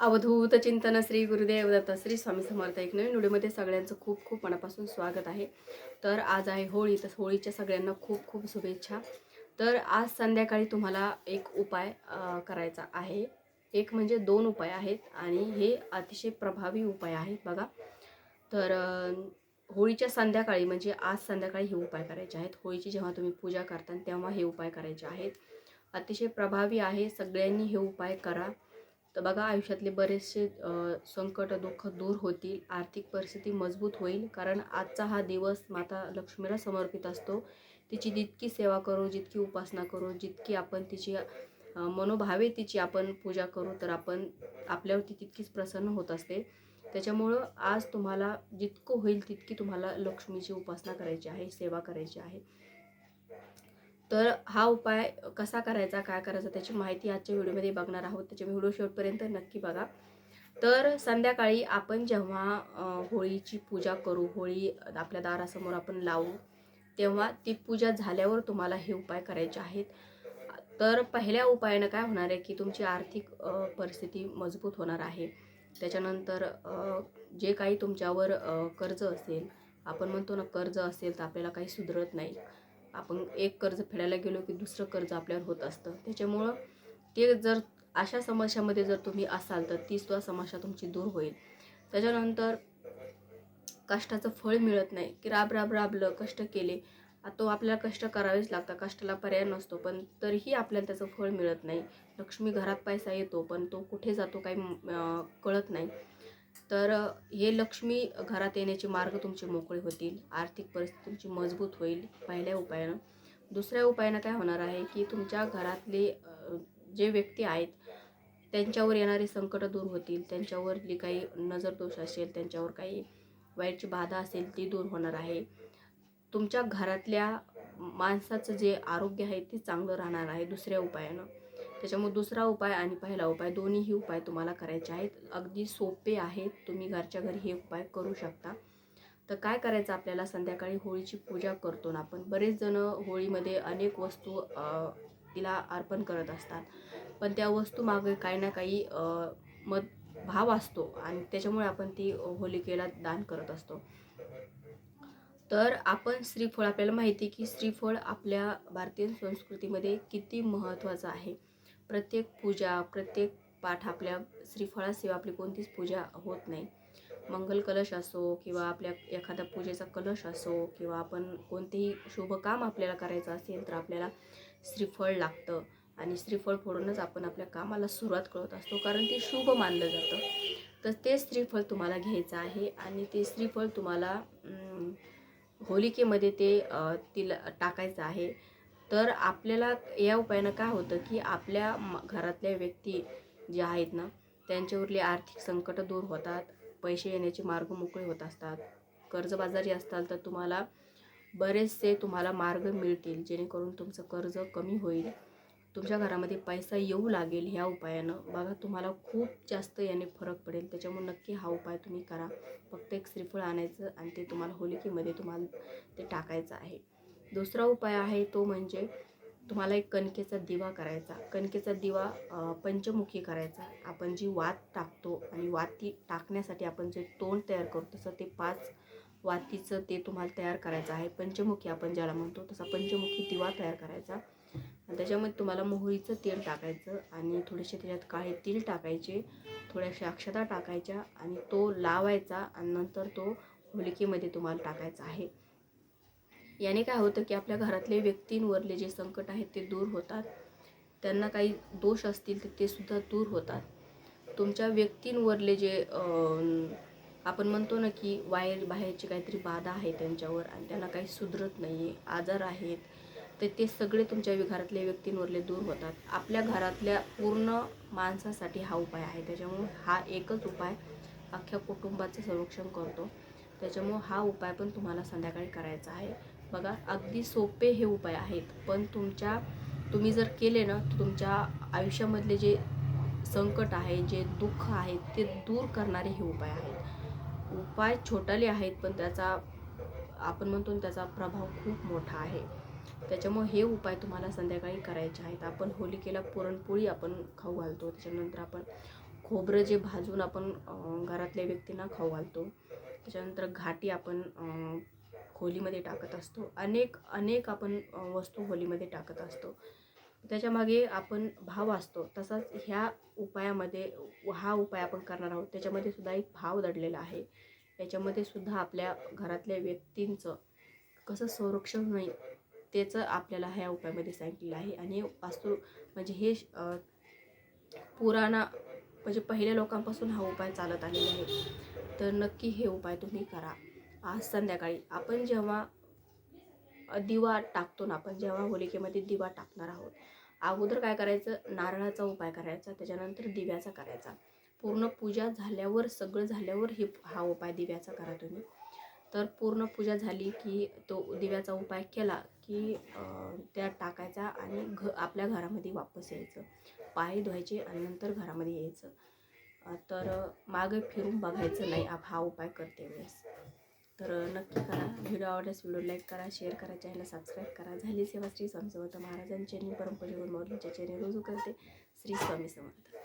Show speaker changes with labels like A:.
A: अवधूत चिंतन श्री गुरुदेव दत्त श्री स्वामी समर्थ एक नवीन व्हिडिओमध्ये सगळ्यांचं खूप खूप मनापासून स्वागत आहे. तर आज आहे होळी तर होळीच्या सगळ्यांना खूप खूप शुभेच्छा. तर आज संध्याकाळी तुम्हाला एक उपाय करायचा आहे. एक म्हणजे दोन उपाय आहेत आणि हे अतिशय प्रभावी उपाय आहेत बघा. तर होळीच्या संध्याकाळी म्हणजे आज संध्याकाळी हे उपाय करायचे आहेत. होळीची जेव्हा तुम्ही पूजा करता तेव्हा हे उपाय करायचे आहेत. अतिशय प्रभावी आहे. सगळ्यांनी हे उपाय करा. तर बघा आयुष्यातले बरेचसे संकट दुःख दूर होतील. आर्थिक परिस्थिती मजबूत होईल. कारण आजचा हा दिवस माता लक्ष्मीला समर्पित असतो. तिची जितकी सेवा करू जितकी उपासना करू जितकी आपण तिची मनोभावे तिची आपण पूजा करू तर आपण आपल्यावरती तितकीच प्रसन्न होत असते. त्याच्यामुळं आज तुम्हाला जितकं होईल तितकी तुम्हाला लक्ष्मीची उपासना करायची आहे सेवा करायची आहे. तर हा उपाय कसा करायचा काय करायचा त्याची माहिती आजच्या व्हिडिओमध्ये बघणार आहोत. त्याचे व्हिडिओ शेवटपर्यंत नक्की बघा. तर संध्याकाळी आपण जेव्हा होळीची पूजा करू होळी आपल्या दारासमोर आपण लावू तेव्हा ती पूजा झाल्यावर तुम्हाला हे उपाय करायचे आहेत. तर पहिल्या उपायानं काय होणार आहे की तुमची आर्थिक परिस्थिती मजबूत होणार आहे. त्याच्यानंतर जे काही तुमच्यावर कर्ज असेल आपण म्हणतो ना कर्ज असेल तर आपल्याला काही सुधरत नाही. आपण एक कर्ज फेडायला गेलो की दुसरं कर्ज आपल्यावर होत असतं. त्याच्यामुळं ते जर अशा समस्यामध्ये जर तुम्ही असाल तर ती सुद्धा समस्या तुमची दूर होईल. त्याच्यानंतर कष्टाचं फळ मिळत नाही. की राब राब राबलं कष्ट केले. तो आपल्याला कष्ट करावेच लागतात. कष्टाला पर्याय नसतो. पण तरीही आपल्याला त्याचं फळ मिळत नाही. लक्ष्मी घरात पैसा येतो पण तो कुठे जातो काही कळत नाही. तर हे लक्ष्मी घरात येण्याचे मार्ग तुमचे मोकळे होतील. आर्थिक परिस्थिती तुमची मजबूत होईल पहिल्या उपायानं. दुसऱ्या उपायानं काय होणार आहे की तुमच्या घरातले जे व्यक्ती आहेत त्यांच्यावर येणारे संकट दूर होतील. त्यांच्यावर जी काही नजर दोष असेल त्यांच्यावर काही वाईटची बाधा असेल ती दूर होणार आहे. तुमच्या घरातल्या माणसाचं जे आरोग्य आहे ते चांगलं राहणार आहे दुसऱ्या उपायानं. त्याच्यामुळे दुसरा उपाय आणि पहिला उपाय दोन्हीही उपाय तुम्हाला करायचे आहेत. अगदी सोपे आहेत. तुम्ही घरच्या घरी हे उपाय करू शकता. तर काय करायचं आपल्याला? संध्याकाळी होळीची पूजा करतो ना आपण. बरेच जण होळीमध्ये अनेक वस्तू तिला अर्पण करत असतात. पण त्या वस्तू मागे काही ना काही मत भाव असतो आणि त्याच्यामुळे आपण ती होलिकेला दान करत असतो. तर आपण श्रीफळ आपल्याला माहिती आहे की श्रीफळ आपल्या भारतीय संस्कृतीमध्ये किती महत्त्वाचं आहे. प्रत्येक पूजा प्रत्येक पाठ आपल्या श्रीफळाशिवाय आपली कोणतीच पूजा होत नाही. मंगल कलश असो किंवा आपल्या एखादा पूजेचा कलश असो किंवा आपण कोणतेही शुभ काम आपल्याला करायचं असेल तर आपल्याला श्रीफळ लागतं आणि श्रीफळ फोडूनच आपण आपल्या कामाला सुरुवात करत असतो कारण ते शुभ मानलं जातं. तर ते श्रीफळ तुम्हाला घ्यायचं आहे आणि ते श्रीफळ तुम्हाला होलिकेमध्ये ते तिला टाकायचं आहे. तर आपल्याला या उपायानं काय होतं की आपल्या म- घरातल्या व्यक्ती जे आहेत ना त्यांच्यावरली आर्थिक संकटं दूर होतात पैसे येण्याचे मार्ग मोकळे होत असतात कर्जबाजारी असताल तर तुम्हाला बरेचसे तुम्हाला मार्ग मिळतील जेणेकरून तुमचं कर्ज कमी होईल. तुमच्या घरामध्ये पैसा येऊ लागेल ह्या उपायानं. बघा तुम्हाला खूप जास्त याने फरक पडेल. त्याच्यामुळे नक्की हा उपाय तुम्ही करा. फक्त एक श्रीफळ आणायचं आणि ते तुम्हाला होलिकेमध्ये तुम्हाला ते टाकायचं आहे. दुसरा उपाय आहे तो म्हणजे तुम्हाला एक कणकेचा दिवा करायचा. कणकेचा दिवा पंचमुखी करायचा. आपण जी वात टाकतो आणि वाती टाकण्यासाठी आपण जे तोंड तयार करतो तसं ते पाच वातीचं ते तुम्हाला तयार करायचं आहे. पंचमुखी आपण ज्याला म्हणतो तसा पंचमुखी दिवा तयार करायचा. आणि त्याच्यामध्ये तुम्हाला मोहरीचं तेल टाकायचं आणि थोडेसे त्याच्यात काळे तीळ टाकायचे थोड्याशा अक्षता टाकायच्या आणि तो लावायचा आणि नंतर तो होलिकेमध्ये तुम्हाला टाकायचा आहे. याने काय होतं की आपल्या घरातले व्यक्तींवरले जे संकट आहेत ते दूर होतात. त्यांना काही दोष असतील तर ते सुद्धा दूर होतात. तुमच्या व्यक्तींवरले जे आपण म्हणतो ना की वायर बाहेरची काहीतरी बाधा आहे त्यांच्यावर आणि त्यांना काही सुधरत नाही आहे आजार आहेत तर ते सगळे तुमच्या घरातल्या व्यक्तींवरले दूर होतात. आपल्या घरातल्या पूर्ण माणसासाठी हा उपाय आहे. त्याच्यामुळे हा एकच उपाय अख्ख्या कुटुंबाचं संरक्षण करतो. त्याच्यामुळं हा उपाय पण तुम्हाला संध्याकाळी करायचा आहे. बघा अगदी सोपे हे उपाय आहेत. पण तुमच्या तुम्ही जर केले ना तर तुमच्या आयुष्यामधले जे संकट आहे जे दुःख आहेत ते दूर करणारे हे उपाय आहेत. उपाय छोटाले आहेत पण त्याचा आपण म्हणतो त्याचा प्रभाव खूप मोठा आहे. त्याच्यामुळे हे उपाय तुम्हाला संध्याकाळी करायचे आहेत. आपण होलिकेला पुरणपोळी आपण खाऊ घालतो. त्याच्यानंतर आपण खोबरं जे भाजून आपण घरातल्या व्यक्तींना खाऊ घालतो. त्याच्यानंतर घाटी आपण होलीमध्ये टाकत असतो. अनेक अनेक आपण वस्तू होलीमध्ये टाकत असतो. त्याच्यामागे आपण भाव असतो. तसाच ह्या उपायामध्ये हा उपाय आपण करणार आहोत. त्याच्यामध्ये सुद्धा एक भाव दडलेला आहे. याच्यामध्ये सुद्धा आपल्या घरातल्या व्यक्तींचं कसं संरक्षण होईल त्याचं आपल्याला ह्या उपायामध्ये सांगितलेलं आहे. आणि वास्तू म्हणजे हे पुराणा म्हणजे पहिल्या लोकांपासून हा उपाय चालत आलेला आहे. तर नक्की हे उपाय तुम्ही करा. आज संध्याकाळी. आपण जेव्हा दिवा टाकतो ना आपण जेव्हा होलिकेमध्ये दिवा टाकणार आहोत अगोदर काय करायचं? नारळाचा उपाय करायचा त्याच्यानंतर दिव्याचा करायचा. पूर्ण पूजा झाल्यावर सगळं झाल्यावर हे हा उपाय दिव्याचा करा तुम्ही. तर पूर्ण पूजा झाली की तो दिव्याचा उपाय केला की त्या टाकायचा आणि घ आपल्या घरामध्ये वापस यायचं. पाय धुवायचे आणि नंतर घरामध्ये यायचं. तर मागे फिरून बघायचं नाही आप हा उपाय करते वेळेस. तर नक्की करा. व्हिडिओ आवडल्यास व्हिडिओ लाईक करा शेअर करा चॅनल सबस्क्राईब करा. झाली सेवा श्री स्वामी समर्थ महाराजांच्या परंपरेवर परमपूज्य चेने रुजू करते श्री स्वामी समर्थ.